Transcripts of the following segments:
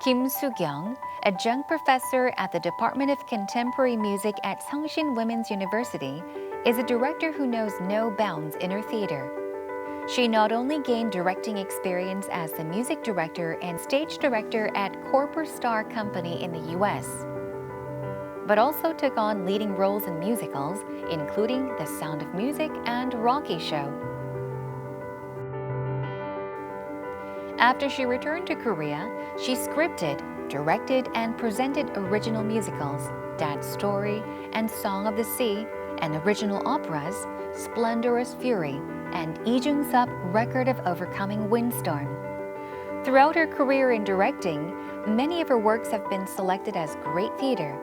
Kim Soo-kyung, adjunct professor at the Department of Contemporary Music at Seongshin Women's University, is a director who knows no bounds in her theater. She not only gained directing experience as the music director and stage director at Corporate Star Company in the US, but also took on leading roles in musicals, including The Sound of Music and Rocky Show. After she returned to Korea, she scripted, directed, and presented original musicals, Dad's Story and Song of the Sea, and original operas, Splendorous Fury and Lee Jung-sup Record of Overcoming Windstorm. Throughout her career in directing, many of her works have been selected as great theater.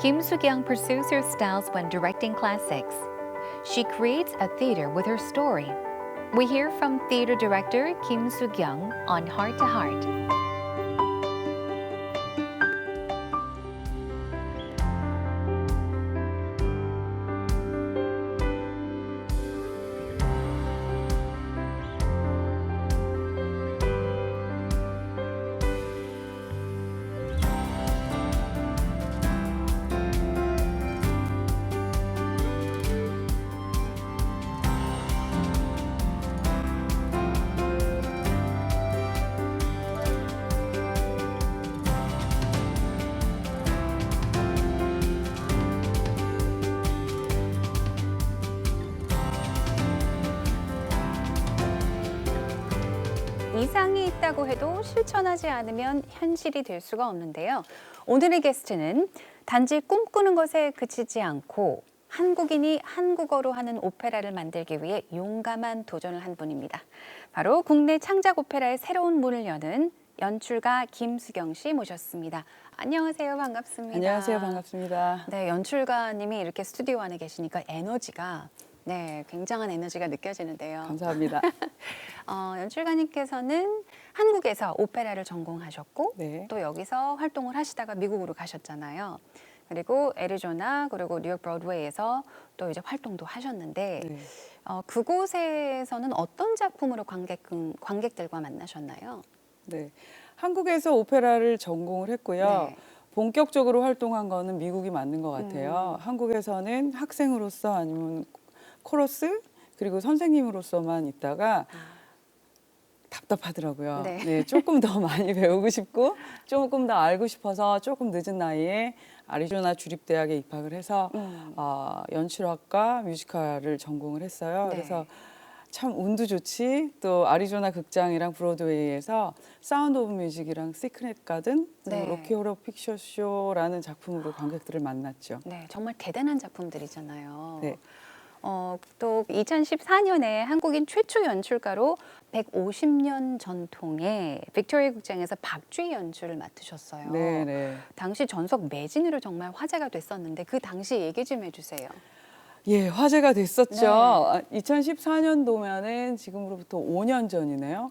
Kim Soo-kyung pursues her styles when directing classics. She creates a theater with her story. We hear from theater director Kim Soo-kyung on Heart to Heart. 이상이 있다고 해도 실천하지 않으면 현실이 될 수가 없는데요. 오늘의 게스트는 단지 꿈꾸는 것에 그치지 않고 한국인이 한국어로 하는 오페라를 만들기 위해 용감한 도전을 한 분입니다. 바로 국내 창작 오페라의 새로운 문을 여는 연출가 김수경 씨 모셨습니다. 안녕하세요. 반갑습니다. 안녕하세요. 반갑습니다. 네, 연출가님이 이렇게 스튜디오 안에 계시니까 에너지가 네, 굉장한 에너지가 느껴지는데요. 감사합니다. 어, 연출가님께서는 한국에서 오페라를 전공하셨고 네. 또 여기서 활동을 하시다가 미국으로 가셨잖아요. 그리고 애리조나 그리고 뉴욕 브로드웨이에서 또 이제 활동도 하셨는데 네. 어, 그곳에서는 어떤 작품으로 관객 관객들과 만나셨나요? 네. 한국에서 오페라를 전공을 했고요. 네. 본격적으로 활동한 거는 미국이 맞는 것 같아요. 음. 한국에서는 학생으로서 아니면 코러스 그리고 선생님으로서만 있다가 답답하더라고요. 네. 네. 조금 더 많이 배우고 싶고 조금 더 알고 싶어서 조금 늦은 나이에 아리조나 주립대학에 입학을 해서 음. 어, 연출학과 뮤지컬을 전공을 했어요. 네. 그래서 참 운도 좋지 또 아리조나 극장이랑 브로드웨이에서 사운드 오브 뮤직이랑 시크릿 가든 네. 로키 호러 픽처 쇼라는 작품으로 관객들을 만났죠. 네, 정말 대단한 작품들이잖아요. 네. 어, 또 2014년에 한국인 최초 연출가로 150년 전통의 빅토리아 극장에서 박쥐 연출을 맡으셨어요. 네, 네. 당시 전석 매진으로 정말 화제가 됐었는데 그 당시 얘기 좀 해주세요. 예, 화제가 됐었죠. 네. 아, 2014년도면은 지금으로부터 5년 전이네요.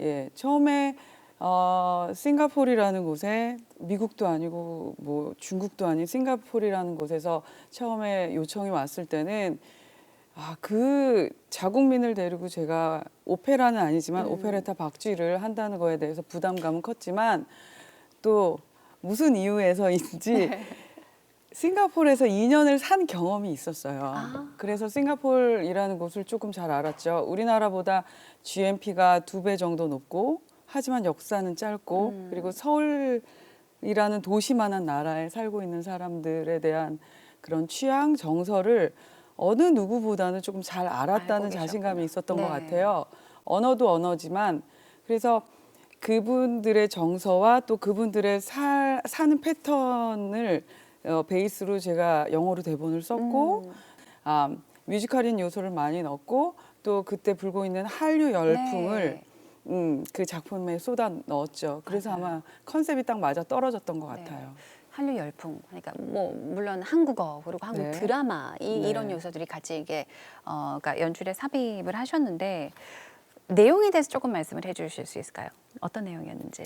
예, 처음에 어, 싱가포르라는 곳에 미국도 아니고 뭐 중국도 아닌 싱가포르라는 곳에서 처음에 요청이 왔을 때는 아, 그 자국민을 데리고 제가 오페라는 아니지만 음. 오페레타 박쥐를 한다는 거에 대해서 부담감은 컸지만 또 무슨 이유에서인지 네. 싱가포르에서 2년을 산 경험이 있었어요. 아. 그래서 싱가포르이라는 곳을 조금 잘 알았죠. 우리나라보다 GNP가 두 배 정도 높고 하지만 역사는 짧고 음. 그리고 서울이라는 도시만한 나라에 살고 있는 사람들에 대한 그런 취향 정서를 어느 누구보다는 조금 잘 알았다는 자신감이. 있었던 네. 것 같아요. 언어도 언어지만 그래서 그분들의 정서와 또 그분들의 살, 사는 패턴을 어, 베이스로 제가 영어로 대본을 썼고 음. 아, 뮤지컬인 요소를 많이 넣었고 또 그때 불고 있는 한류 열풍을 네. 음, 그 작품에 쏟아 넣었죠. 그래서. 아마 컨셉이 딱 맞아 떨어졌던 것 네. 같아요. 한류 열풍. 그러니까 뭐 물론 한국어 그리고 한국 네. 드라마 이 네. 이런 요소들이 같이 이게 어 그러니까 연출에 삽입을 하셨는데 내용에 대해서 조금 말씀을 해 주실 수 있을까요? 어떤 내용이었는지.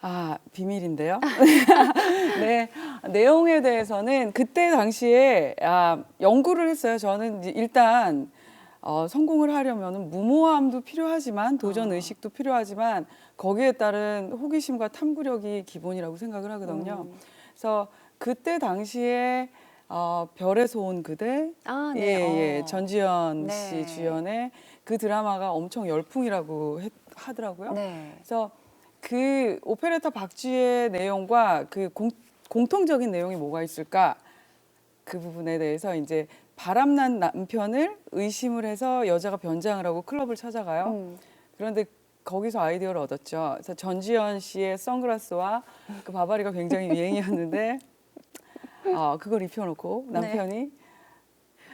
아 비밀인데요. 네 내용에 대해서는 그때 당시에 아, 연구를 했어요. 저는 일단 어, 성공을 하려면 무모함도 필요하지만 도전 아. 의식도 필요하지만 거기에 따른 호기심과 탐구력이 기본이라고 생각을 하거든요. 음. 그래서 그때 당시에 어, 별에서 온 그대 아, 예, 네. 예, 어. 전지현 네. 씨 주연의 그 드라마가 엄청 열풍이라고 했- 하더라고요. 네. 그래서 그 오페레타 박쥐의 내용과 그 공, 공통적인 내용이 뭐가 있을까? 그 부분에 대해서 이제 바람난 남편을 의심을 해서 여자가 변장을 하고 클럽을 찾아가요. 음. 그런데 거기서 아이디어를 얻었죠. 그래서 전지현 씨의 선글라스와 그 바바리가 굉장히 유행이었는데 어, 그걸 입혀놓고 네. 남편이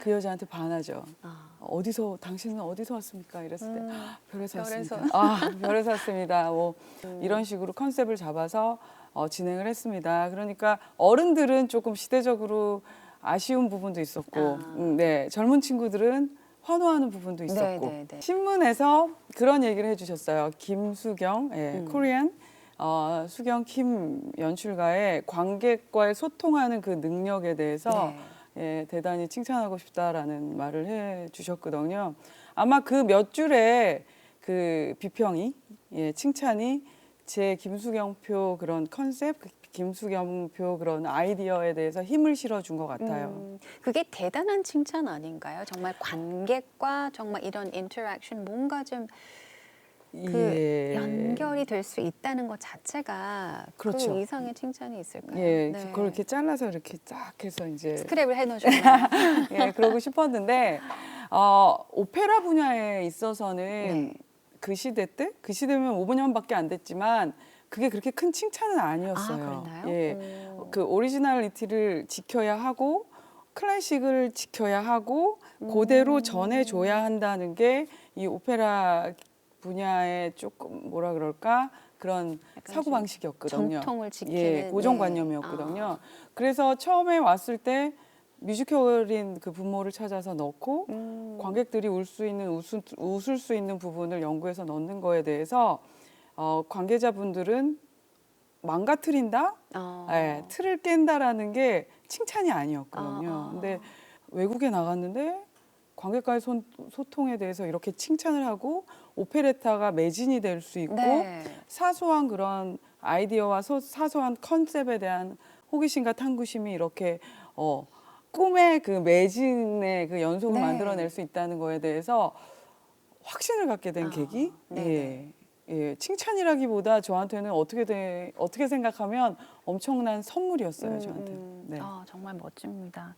그 여자한테 반하죠. 아. 어디서 당신은 어디서 왔습니까? 이랬을 때 음. 별에서 별에서. 왔습니다. 아 별에서 왔습니다. 뭐 음. 이런 식으로 컨셉을 잡아서 어, 진행을 했습니다. 그러니까 어른들은 조금 시대적으로 아쉬운 부분도 있었고, 아. 음, 네 젊은 친구들은 환호하는 부분도 있었고 네, 네, 네. 신문에서 그런 얘기를 해주셨어요. 김수경, 예, 음. 코리안 어, 수경 킴 연출가의 관객과의 소통하는 그 능력에 대해서 네. 예, 대단히 칭찬하고 싶다라는 말을 해 주셨거든요. 아마 그 몇 줄의 그 비평이 예, 칭찬이 제 김수경표 그런 컨셉, 그 김수경표 그런 아이디어에 대해서 힘을 실어 준 것 같아요. 음, 그게 대단한 칭찬 아닌가요? 정말 관객과 정말 이런 인터랙션 뭔가 좀 그 예. 연결이 될 수 있다는 것 자체가 그렇죠. 그 이상의 칭찬이 있을까요? 예, 네. 그걸 이렇게 잘라서 이렇게 쫙 해서 이제 스크랩을 해놓으셨나요? 예, 그러고 싶었는데 어, 오페라 분야에 있어서는 네. 그 시대 때 그 시대면 5년밖에 안 됐지만 그게 그렇게 큰 칭찬은 아 아니었어요. 그랬나요? 예. 오. 그 오리지널리티를 지켜야 하고 클래식을 지켜야 하고 그대로 음. 전해줘야 한다는 게 이 오페라 분야의 조금 뭐라 그럴까 그런 사고 좀 방식이었거든요. 정통을 지키는 예, 네. 고정관념이었거든요. 그래서 처음에 왔을 때 뮤지컬인 그 분모를 찾아서 넣고 아, 음. 관객들이 울 수 있는 웃을, 웃을 수 있는 부분을 연구해서 넣는 거에 대해서 어, 관계자분들은 망가뜨린다, 어. 예, 틀을 깬다라는 게 칭찬이 아니었거든요. 아, 아. 근데 외국에 나갔는데 관객과의 손- 소통에 대해서 이렇게 칭찬을 하고 오페레타가 매진이 될 수 있고 네. 사소한 그런 아이디어와 소- 사소한 컨셉에 대한 호기심과 탐구심이 이렇게 어, 꿈의 그 매진의 그 연속을 네. 만들어낼 수 있다는 거에 대해서 확신을 갖게 된 아, 계기. 네네. 예, 예, 칭찬이라기보다 저한테는 어떻게 돼, 어떻게 생각하면 엄청난 선물이었어요 저한테. 음, 네. 아, 정말 멋집니다.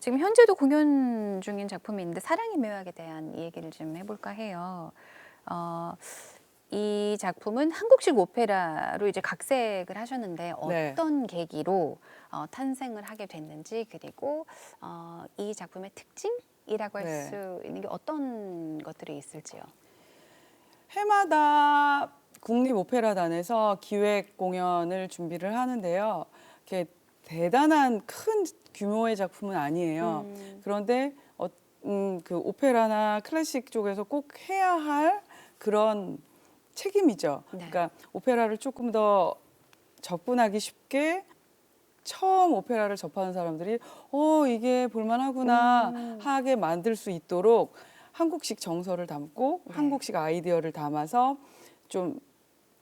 지금 현재도 공연 중인 작품이 있는데 사랑의 묘약에 대한 얘기를 좀 해볼까 해요. 어, 이 작품은 한국식 오페라로 이제 각색을 하셨는데 네. 어떤 계기로 어, 탄생을 하게 됐는지 그리고 어, 이 작품의 특징이라고 할 네. 수 있는 게 어떤 것들이 있을지요. 해마다 국립오페라단에서 기획 공연을 준비를 하는데요. 이렇게 대단한 큰 규모의 작품은 아니에요. 음. 그런데 어, 음, 그 오페라나 클래식 쪽에서 꼭 해야 할 그런 책임이죠. 네. 그러니까 오페라를 조금 더 접근하기 쉽게 처음 오페라를 접하는 사람들이 어 이게 볼만하구나 음. 하게 만들 수 있도록 한국식 정서를 담고 네. 한국식 아이디어를 담아서 좀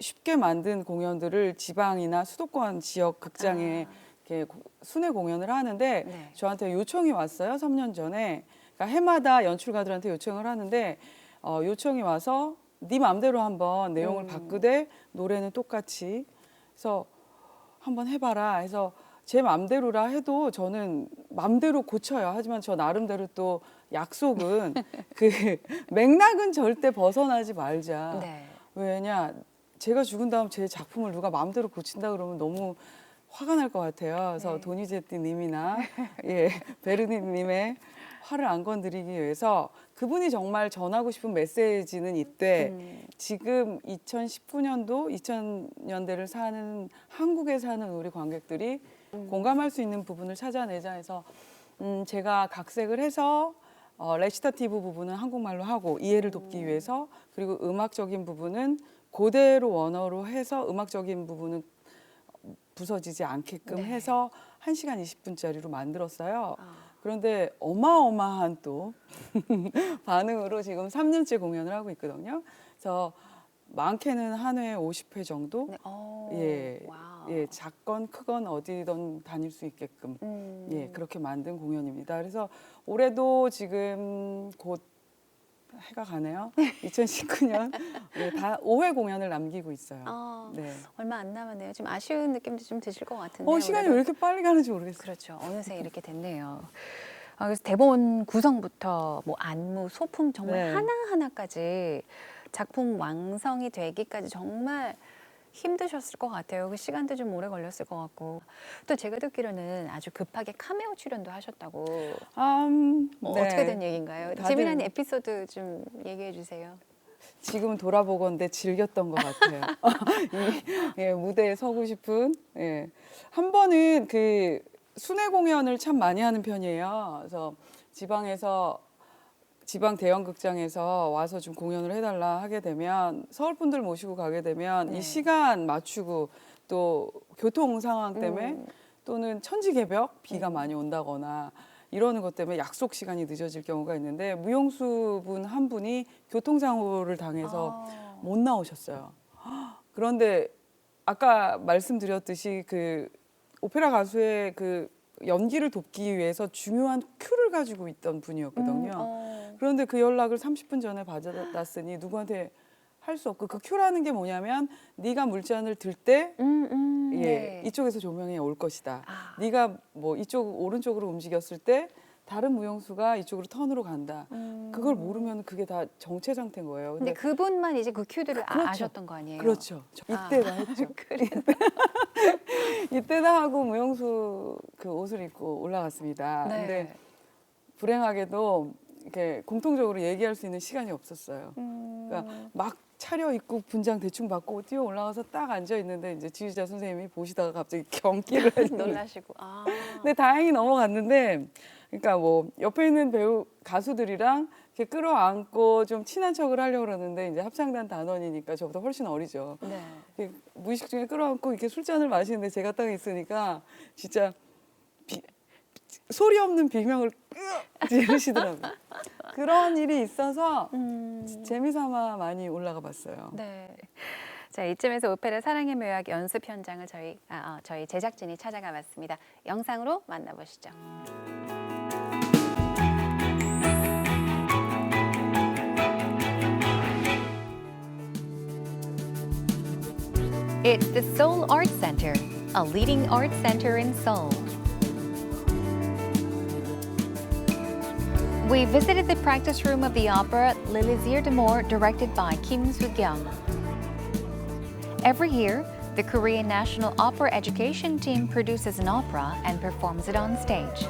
쉽게 만든 공연들을 지방이나 수도권 지역 극장에 아. 이렇게 고- 순회 공연을 하는데 네. 저한테 요청이 왔어요. 3년 전에. 그러니까 해마다 연출가들한테 요청을 하는데 어, 요청이 와서 네 맘대로 한번 내용을 음. 바꾸되 노래는 똑같이 그래서 한번 해봐라 해서 제 맘대로라 해도 저는 맘대로 고쳐요. 하지만 저 나름대로 또 약속은 그 맥락은 절대 벗어나지 말자. 네. 왜냐 제가 죽은 다음 제 작품을 누가 마음대로 고친다 그러면 너무 화가 날 것 같아요. 그래서 네. 도니제띠님이나 예 베르니님의 화를 안 건드리기 위해서 그분이 정말 전하고 싶은 메시지는 이때 음. 지금 2019년도 2000년대를 사는 한국에 사는 우리 관객들이 음. 공감할 수 있는 부분을 찾아내자 해서 음, 제가 각색을 해서 어, 레시타티브 부분은 한국말로 하고 이해를 돕기 위해서 그리고 음악적인 부분은 그대로 원어로 해서 음악적인 부분은 부서지지 않게끔 네. 해서 1시간 20분짜리로 만들었어요. 아. 그런데 어마어마한 또 반응으로 지금 3년째 공연을 하고 있거든요. 그래서 많게는 한 회에 50회 정도. 네. 어, 예, 와우. 예, 작건 크건 어디든 다닐 수 있게끔 음. 예 그렇게 만든 공연입니다. 그래서 올해도 지금 곧 해가 가네요. 2019년 예, 다 5회 공연을 남기고 있어요. 아, 네. 얼마 안 남았네요. 좀 아쉬운 느낌도 좀 드실 것 같은데. 어 시간이 왜 이렇게 빨리 가는지 모르겠어요. 그렇죠. 어느새 이렇게 됐네요. 아, 그래서 대본 구성부터 뭐 안무, 소품 정말 네. 하나 하나까지 작품 완성이 되기까지 정말 힘드셨을 것 같아요. 그 시간도 좀 오래 걸렸을 것 같고 또 제가 듣기로는 아주 급하게 카메오 출연도 하셨다고 음, 어, 네. 어떻게 된 얘기인가요? 다들- 재미난 에피소드 좀 얘기해 주세요. 지금 돌아보건데 즐겼던 것 같아요. 이 예, 무대에 서고 싶은 예. 한 번은 그 순회 공연을 참 많이 하는 편이에요. 그래서 지방에서 지방 대형 극장에서 와서 좀 공연을 해달라 하게 되면 서울 분들 모시고 가게 되면 네. 이 시간 맞추고 또 교통 상황 때문에 음. 또는 천지개벽 비가 많이 온다거나 이러는 것 때문에 약속 시간이 늦어질 경우가 있는데 무용수 분 한 분이 교통사고를 당해서 아. 못 나오셨어요. 그런데 아까 말씀드렸듯이 그 오페라 가수의 그 연기를 돕기 위해서 중요한 큐를 가지고 있던 분이었거든요. 음, 어. 그런데 그 연락을 30분 전에 받았으니 누구한테 할 수 없고 그 큐라는 게 뭐냐면 네가 물잔을 들때 음, 음, 예, 네. 이쪽에서 조명이 올 것이다. 아. 네가 뭐 이쪽 오른쪽으로 움직였을 때 다른 무용수가 이쪽으로 턴으로 간다. 음. 그걸 모르면 그게 다 정체 상태인 거예요. 근데 그분만 이제 그 큐들을 아- 그렇죠. 아셨던 거 아니에요? 그렇죠. 저 아. 이때다 했죠. 그래. 이때다 하고 무용수 그 옷을 입고 올라갔습니다. 네. 근데 불행하게도 이렇게 공통적으로 얘기할 수 있는 시간이 없었어요. 음. 그러니까 막 차려 입고 분장 대충 받고 뛰어 올라가서 딱 앉아 있는데 이제 지휘자 선생님이 보시다가 갑자기 경기를 놀라시고. 아. 근데 다행히 넘어갔는데 그러니까 뭐 옆에 있는 배우 가수들이랑 이렇게 끌어안고 좀 친한 척을 하려고 그러는데 이제 합창단 단원이니까 저보다 훨씬 어리죠. 네. 무의식 중에 끌어안고 이렇게 술잔을 마시는데 제가 딱 있으니까 진짜 비- 소리 없는 비명을 지르시더라고요. 그런 일이 있어서 음. 재미삼아 많이 올라가 봤어요. 네. 자 이쯤에서 오페라 사랑의 묘약 연습 현장을 저희 아, 어, 저희 제작진이 찾아가 봤습니다. 영상으로 만나보시죠. It's the Seoul Art Center, a leading art center in Seoul. We visited the practice room of the opera L'Élysée d'Amour, directed by Kim Soo-kyung. Every year, the Korean National Opera Education Team produces an opera and performs it on stage.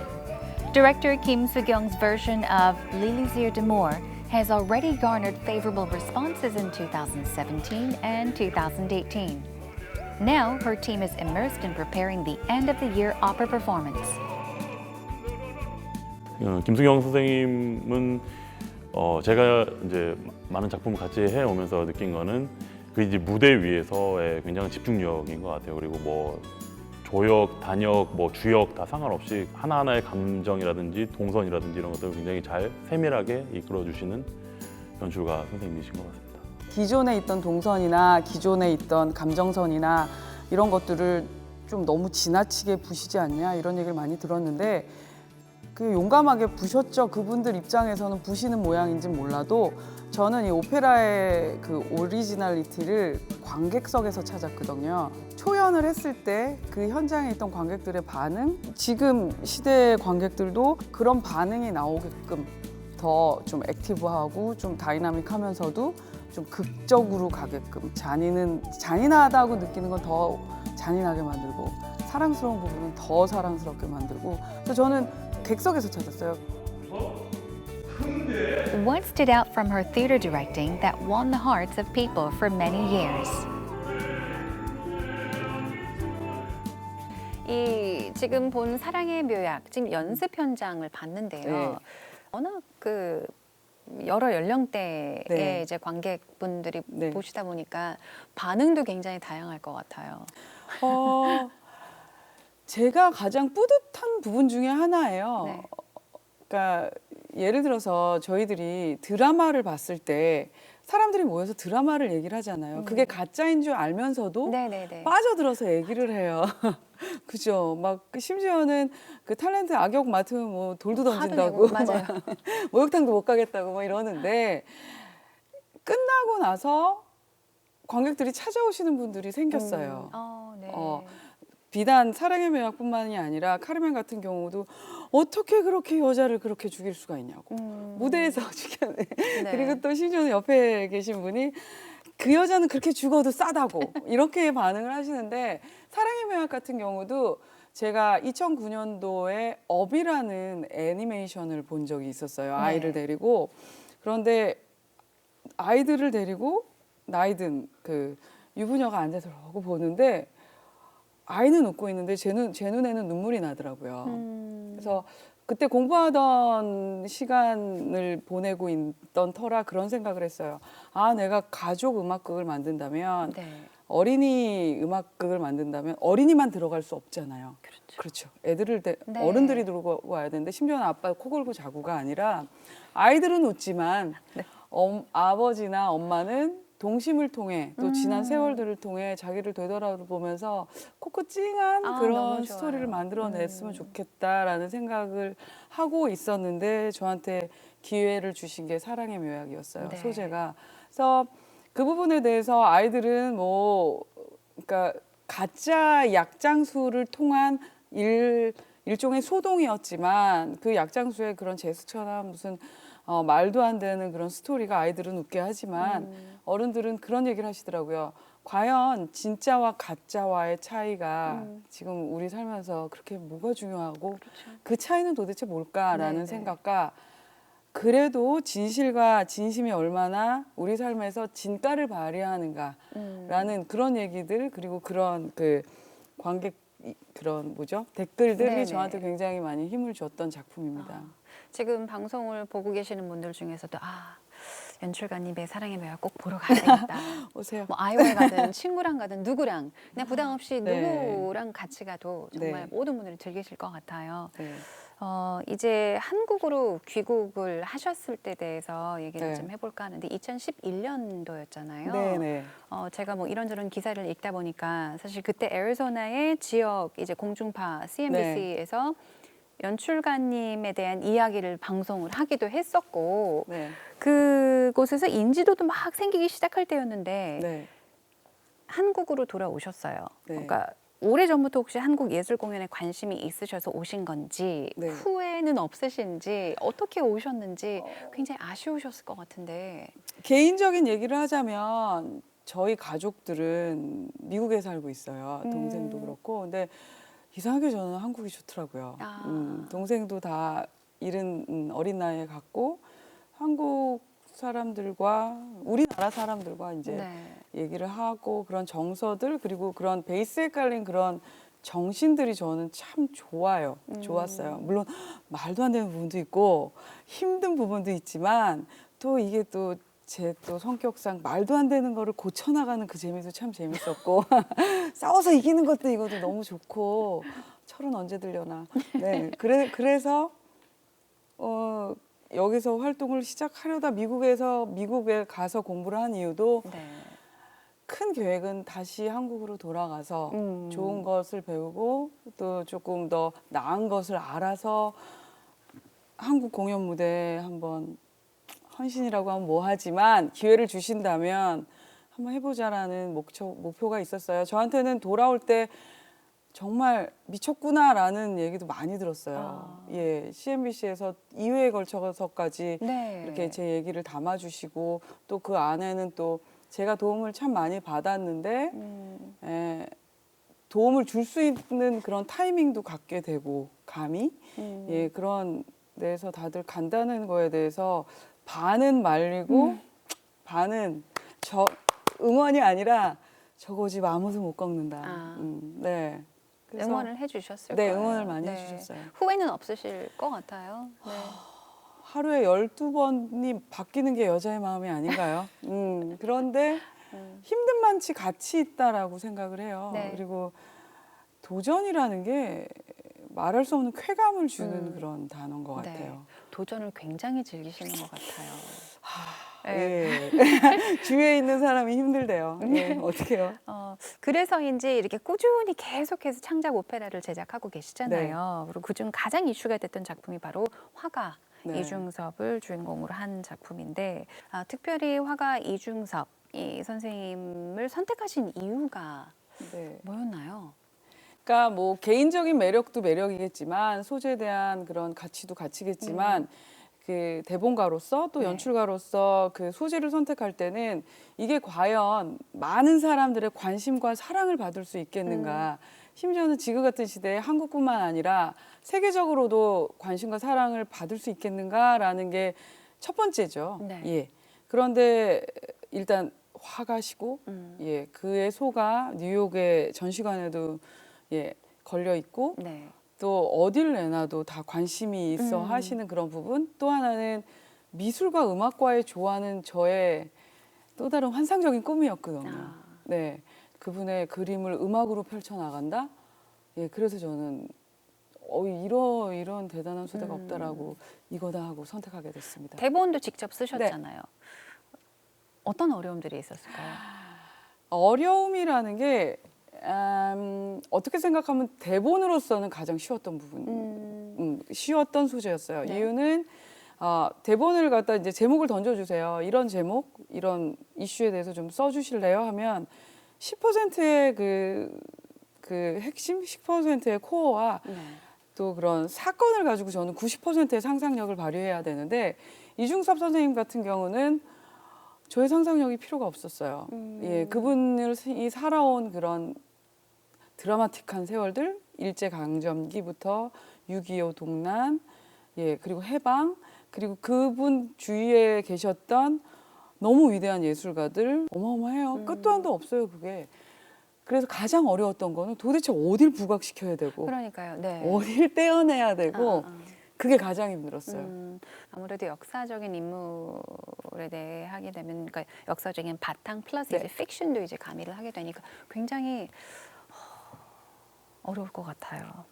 Director Kim Soo-kyung's version of L'Élysée d'Amour has already garnered favorable responses in 2017 and 2018. Now, her team is immersed in preparing the end of the year opera performance. 어, 김수경 선생님은 어, 제가 이제 많은 작품을 같이 해오면서 느낀 거는 그 이제 무대 위에서의 굉장한 집중력인 것 같아요. 그리고 뭐 조역, 단역, 뭐 주역 다 상관없이 하나하나의 감정이라든지 동선이라든지 이런 것들을 굉장히 잘 세밀하게 이끌어 주시는 연출가 선생님이신 것 같습니다. 기존에 있던 동선이나 기존에 있던 감정선이나 이런 것들을 좀 너무 지나치게 부시지 않냐 이런 얘기를 많이 들었는데 그 용감하게 부셨죠. 그분들 입장에서는 부시는 모양인지 몰라도 저는 이 오페라의 그 오리지널리티를 관객석에서 찾았거든요. 초연을 했을 때 그 현장에 있던 관객들의 반응, 지금 시대의 관객들도 그런 반응이 나오게끔 더 좀 액티브하고 좀 다이나믹하면서도 좀 극적으로 가게끔 잔인은 잔인하다고 느끼는 건 더 잔인하게 만들고 사랑스러운 부분은 더 사랑스럽게 만들고 그래서 저는 객석에서 찾았어요. What stood out from her theater directing that won the hearts of people for many years? 이 지금 본 사랑의 묘약 지금 연습 현장을 봤는데요. 네. 워낙 그 여러 연령대의 네. 이제 관객분들이 네. 보시다 보니까 반응도 굉장히 다양할 것 같아요. 어, 제가 가장 뿌듯한 부분 중에 하나예요. 네. 그러니까 예를 들어서 저희들이 드라마를 봤을 때 사람들이 모여서 드라마를 얘기를 하잖아요. 그게 가짜인 줄 알면서도 음. 네네네. 빠져들어서 얘기를 해요. 그죠? 막그 심지어는 그 탤런트 악역 맡으면 뭐 돌도 화도 던진다고, 내고, 맞아요. 목욕탕도 못 가겠다고 막 이러는데 끝나고 나서 관객들이 찾아오시는 분들이 생겼어요. 어, 네. 어, 비단 사랑의 매력뿐만이 아니라 카르멘 같은 경우도 어떻게 그렇게 여자를 그렇게 죽일 수가 있냐고 음. 무대에서 죽였네. 네. 그리고 또 심지어는 옆에 계신 분이 그 여자는 그렇게 죽어도 싸다고 이렇게 반응을 하시는데 사랑의 매력 같은 경우도 제가 2009년도에 업이라는 애니메이션을 본 적이 있었어요. 아이를 네. 데리고 그런데 아이들을 데리고 나이든 그 유부녀가 앉아서 그러고 보는데 아이는 웃고 있는데 제, 눈, 제 눈에는 눈물이 나더라고요. 음. 그래서 그때 공부하던 시간을 보내고 있던 터라 그런 생각을 했어요. 아, 내가 가족 음악극을 만든다면 네. 어린이 음악극을 만든다면 어린이만 들어갈 수 없잖아요. 그렇죠. 그렇죠. 애들을 때 네. 어른들이 들고 와야 되는데 심지어는 아빠 코 골고 자고가 아니라 아이들은 웃지만 네. 엄- 아버지나 엄마는 동심을 통해 또 음. 지난 세월들을 통해 자기를 되돌아보면서 코코 찡한 아, 그런 너무 좋아요. 스토리를 만들어냈으면 음. 좋겠다라는 생각을 하고 있었는데 저한테 기회를 주신 게 사랑의 묘약이었어요. 네. 소재가. 그래서 그 부분에 대해서 아이들은 뭐 그러니까 가짜 약장수를 통한 일 일종의 소동이었지만 그 약장수의 그런 제스처나 무슨 어, 말도 안 되는 그런 스토리가 아이들은 웃게 하지만 음. 어른들은 그런 얘기를 하시더라고요. 과연 진짜와 가짜와의 차이가 음. 지금 우리 살면서 그렇게 뭐가 중요하고 그렇죠. 그 차이는 도대체 뭘까라는 네네. 생각과 그래도 진실과 진심이 얼마나 우리 삶에서 진가를 발휘하는가라는 음. 그런 얘기들 그리고 그런 그 관객 이- 그런 뭐죠 댓글들이 네네. 저한테 굉장히 많이 힘을 줬던 작품입니다. 아, 지금 방송을 보고 계시는 분들 중에서도 아 연출가님의 사랑의 매력 꼭 보러 가야 되겠다. 오세요. 뭐 아이와 가든 친구랑 가든 누구랑 그냥 부담 없이 네. 누구랑 같이 가도 정말 네. 모든 분들이 즐기실 것 같아요. 네. 어, 이제 한국으로 귀국을 하셨을 때 대해서 얘기를 네. 좀 해볼까 하는데 2011년도였잖아요. 네네. 어, 제가 뭐 이런저런 기사를 읽다 보니까 사실 그때 애리조나의 지역 이제 공중파 CNBC에서 연출가님에 대한 이야기를 방송을 하기도 했었고 네. 그곳에서 인지도도 막 생기기 시작할 때였는데 네. 한국으로 돌아오셨어요. 네. 그러니까 오래 전부터 혹시 한국 예술 공연에 관심이 있으셔서 오신 건지 네. 후회는 없으신지 어떻게 오셨는지 굉장히 아쉬우셨을 것 같은데. 개인적인 얘기를 하자면 저희 가족들은 미국에 살고 있어요. 동생도 음. 그렇고. 근데 이상하게 저는 한국이 좋더라고요. 아. 음, 동생도 다 이른 음, 어린 나이에 갔고 한국 사람들과 우리나라 사람들과 이제 네. 얘기를 하고 그런 정서들 그리고 그런 베이스에 깔린 그런 정신들이 저는 참 좋아요. 음. 좋았어요. 물론 말도 안 되는 부분도 있고 힘든 부분도 있지만 또 이게 또 제 또 성격상 말도 안 되는 거를 고쳐 나가는 그 재미도 참 재밌었고 싸워서 이기는 것도 이것도 너무 좋고 철은 언제 들려나. 네. 그래 그래서 어 여기서 활동을 시작하려다 미국에서 미국에 가서 공부를 한 이유도 네. 큰 계획은 다시 한국으로 돌아가서 음. 좋은 것을 배우고 또 조금 더 나은 것을 알아서 한국 공연 무대에 한번 헌신이라고 하면 뭐하지만 기회를 주신다면 한번 해보자라는 목표, 목표가 있었어요. 저한테는 돌아올 때 정말 미쳤구나라는 얘기도 많이 들었어요. 아. 예, CNBC에서 2회에 걸쳐서까지 네. 이렇게 제 얘기를 담아주시고 또 그 안에는 또 제가 도움을 참 많이 받았는데 음. 에, 도움을 줄 수 있는 그런 타이밍도 갖게 되고 감히 음. 예 그런 데서 다들 간다는 거에 대해서 반은 말리고 음. 반은 저 응원이 아니라 저거 집 아무도 못 꺾는다. 아. 음, 네. 그래서 응원을 해주셨을 네 거예요. 응원을 많이 네. 해주셨어요. 후회는 없으실 것 같아요. 네. 하루에 12번이 바뀌는 게 여자의 마음이 아닌가요? 음, 그런데 음. 힘든 만치 가치 있다라고 생각을 해요. 네. 그리고 도전이라는 게 말할 수 없는 쾌감을 주는 음. 그런 단어인 것 네. 같아요. 도전을 굉장히 즐기시는 것 같아요. 예. 주위에 있는 사람이 힘들대요. 예. 어떡해요? 어, 그래서인지 이렇게 꾸준히 계속해서 창작 오페라를 제작하고 계시잖아요. 그리고 그중 가장 이슈가 됐던 작품이 바로 화가 네. 이중섭을 주인공으로 한 작품인데 아, 특별히 화가 이중섭 이 선생님을 선택하신 이유가 네. 뭐였나요? 그러니까 뭐 개인적인 매력도 매력이겠지만 소재에 대한 그런 가치도 가치겠지만 그 대본가로서 또 네. 연출가로서 그 소재를 선택할 때는 이게 과연 많은 사람들의 관심과 사랑을 받을 수 있겠는가. 심지어는 지금 같은 시대에 한국뿐만 아니라 세계적으로도 관심과 사랑을 받을 수 있겠는가라는 게 첫 번째죠. 네. 예. 그런데 일단 화가시고 음. 예, 그의 소가 뉴욕의 전시관에도 예, 걸려 있고 네. 또 어딜 내놔도 다 관심이 있어 음. 하시는 그런 부분. 또 하나는 미술과 음악과의 조화는 저의 또 다른 환상적인 꿈이었거든요. 아. 네. 그분의 그림을 음악으로 펼쳐 나간다. 예, 그래서 저는 어 이런 이런 대단한 소대가 음. 없다라고 이거다 하고 선택하게 됐습니다. 대본도 직접 쓰셨잖아요. 어떤 어려움들이 있었을까요? 어려움이라는 게 음, 어떻게 생각하면 대본으로서는 가장 쉬웠던 부분, 음. 음, 쉬웠던 소재였어요. 네. 이유는 어, 대본을 갖다 이제 제목을 던져주세요. 이런 제목, 이런 이슈에 대해서 좀 써주실래요? 하면 10%의 그, 그 핵심, 10%의 코어와 네. 또 그런 사건을 가지고 저는 90%의 상상력을 발휘해야 되는데 이중섭 선생님 같은 경우는 저의 상상력이 필요가 없었어요. 음. 예, 그분을 이 살아온 그런 드라마틱한 세월들 일제 강점기부터 6.25 동란 예 그리고 해방 그리고 그분 주위에 계셨던 너무 위대한 예술가들 어마어마해요 음. 끝도 한도 없어요 그게 그래서 가장 어려웠던 거는 도대체 어딜 부각시켜야 되고 그러니까요. 네. 어딜 떼어내야 되고 아, 아, 아. 그게 가장 힘들었어요. 음, 아무래도 역사적인 인물에 대해 하게 되면 그러니까 역사적인 바탕 플러스 네. 이제 픽션도 이제 가미를 하게 되니까 굉장히 어려울 것 같아요.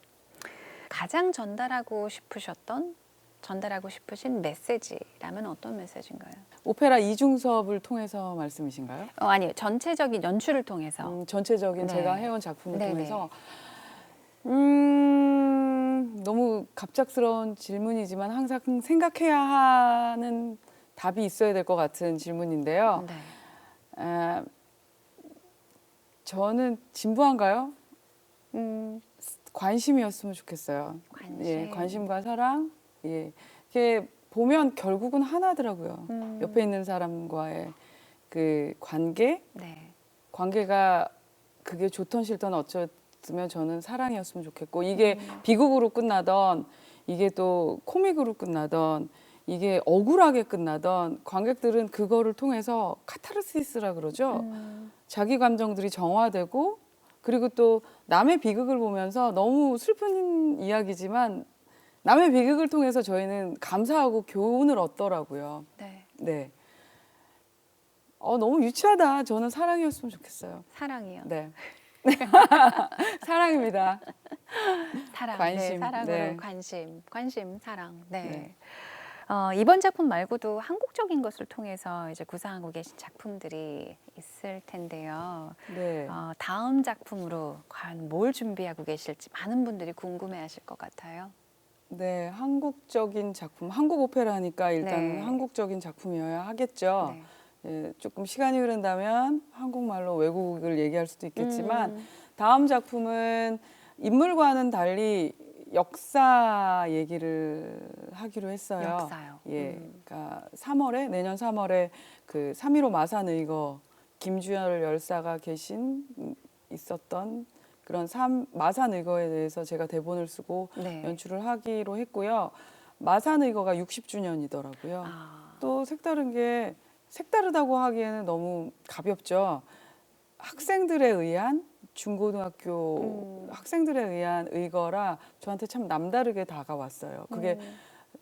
가장 전달하고 싶으셨던 전달하고 싶으신 메시지라면 어떤 메시지인가요? 오페라 이중섭을 통해서 말씀이신가요? 어, 아니요 전체적인 연출을 통해서 음, 전체적인 네. 제가 해온 작품을 네네. 통해서 음, 너무 갑작스러운 질문이지만 항상 생각해야 하는 답이 있어야 될 것 같은 질문인데요. 네. 아, 저는 진부한가요? 음, 관심이었으면 좋겠어요. 관심. 예, 관심과 사랑. 예, 이게 보면 결국은 하나더라고요. 음. 옆에 있는 사람과의 그 관계, 네. 관계가 그게 좋던 싫던 어쩌면 저는 사랑이었으면 좋겠고 이게 비극으로 끝나던 이게 또 코믹으로 끝나던 이게 억울하게 끝나던 관객들은 그거를 통해서 카타르시스라 그러죠. 음, 자기 감정들이 정화되고 그리고 또 남의 비극을 보면서 너무 슬픈 이야기지만 남의 비극을 통해서 저희는 감사하고 교훈을 얻더라고요. 네. 네. 어 너무 유치하다. 저는 사랑이었으면 좋겠어요. 사랑이요. 네. 사랑입니다. 사랑, 관심, 네, 사랑으로 네. 관심, 관심, 사랑. 네. 네. 어, 이번 작품 말고도 한국적인 것을 통해서 이제 구상하고 계신 작품들이 있을 텐데요. 네. 어, 다음 작품으로 과연 뭘 준비하고 계실지 많은 분들이 궁금해하실 것 같아요. 네, 한국적인 작품, 한국 오페라니까 일단 네. 한국적인 작품이어야 하겠죠. 네. 예, 조금 시간이 흐른다면 한국말로 외국을 얘기할 수도 있겠지만 음, 다음 작품은 인물과는 달리 역사 얘기를 하기로 했어요. 역사요. 예, 음. 그러니까 3월에 내년 3월에 그 3.15 마산 의거 김주열 열사가 계신 음, 있었던 그런 삼, 마산 의거에 대해서 제가 대본을 쓰고 네. 연출을 하기로 했고요. 마산 의거가 60주년이더라고요. 아, 또 색다른 게 색다르다고 하기에는 너무 가볍죠. 학생들에 의한 중고등학교 음. 학생들에 의한 의거라 저한테 참 남다르게 다가왔어요. 그게 음,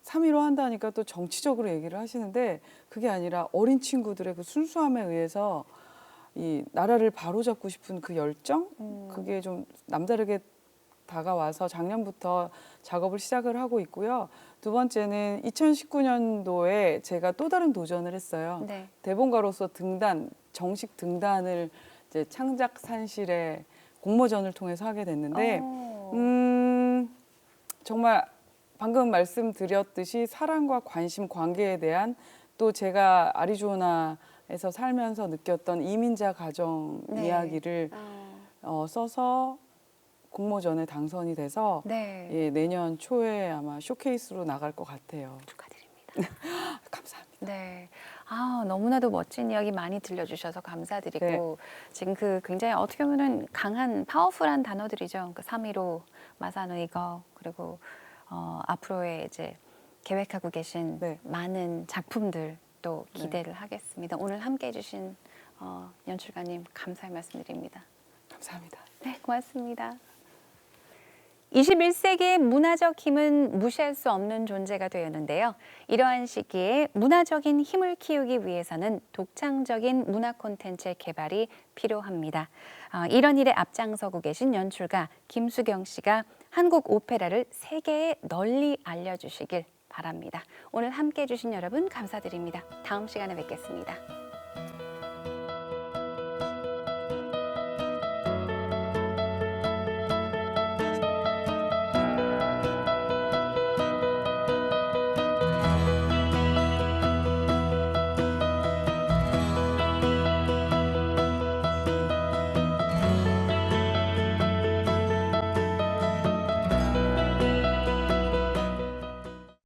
3.15 한다니까 또 정치적으로 얘기를 하시는데 그게 아니라 어린 친구들의 그 순수함에 의해서 이 나라를 바로잡고 싶은 그 열정 음. 그게 좀 남다르게 다가와서 작년부터 작업을 시작을 하고 있고요. 두 번째는 2019년도에 제가 또 다른 도전을 했어요. 네. 대본가로서 등단 정식 등단을 이제 창작 산실의 공모전을 통해서 하게 됐는데 어. 음, 정말 방금 말씀드렸듯이 사랑과 관심, 관계에 대한 또 제가 아리조나에서 살면서 느꼈던 이민자 가정 네. 이야기를 어. 어, 써서 공모전에 당선이 돼서 네. 예, 내년 초에 아마 쇼케이스로 나갈 것 같아요. 축하드립니다. 감사합니다. 네. 아, 너무나도 멋진 이야기 많이 들려주셔서 감사드리고 네. 지금 그 굉장히 어떻게 보면 강한 파워풀한 단어들이죠. 그 3.15 마사노 이거 그리고 어, 앞으로의 이제 계획하고 계신 네. 많은 작품들 또 네. 기대를 하겠습니다. 오늘 함께 해주신 어, 연출가님 감사의 말씀드립니다. 감사합니다. 네, 고맙습니다. 21세기의 문화적 힘은 무시할 수 없는 존재가 되었는데요. 이러한 시기에 문화적인 힘을 키우기 위해서는 독창적인 문화 콘텐츠의 개발이 필요합니다. 어, 이런 일에 앞장서고 계신 연출가 김수경 씨가 한국 오페라를 세계에 널리 알려주시길 바랍니다. 오늘 함께 해주신 여러분 감사드립니다. 다음 시간에 뵙겠습니다.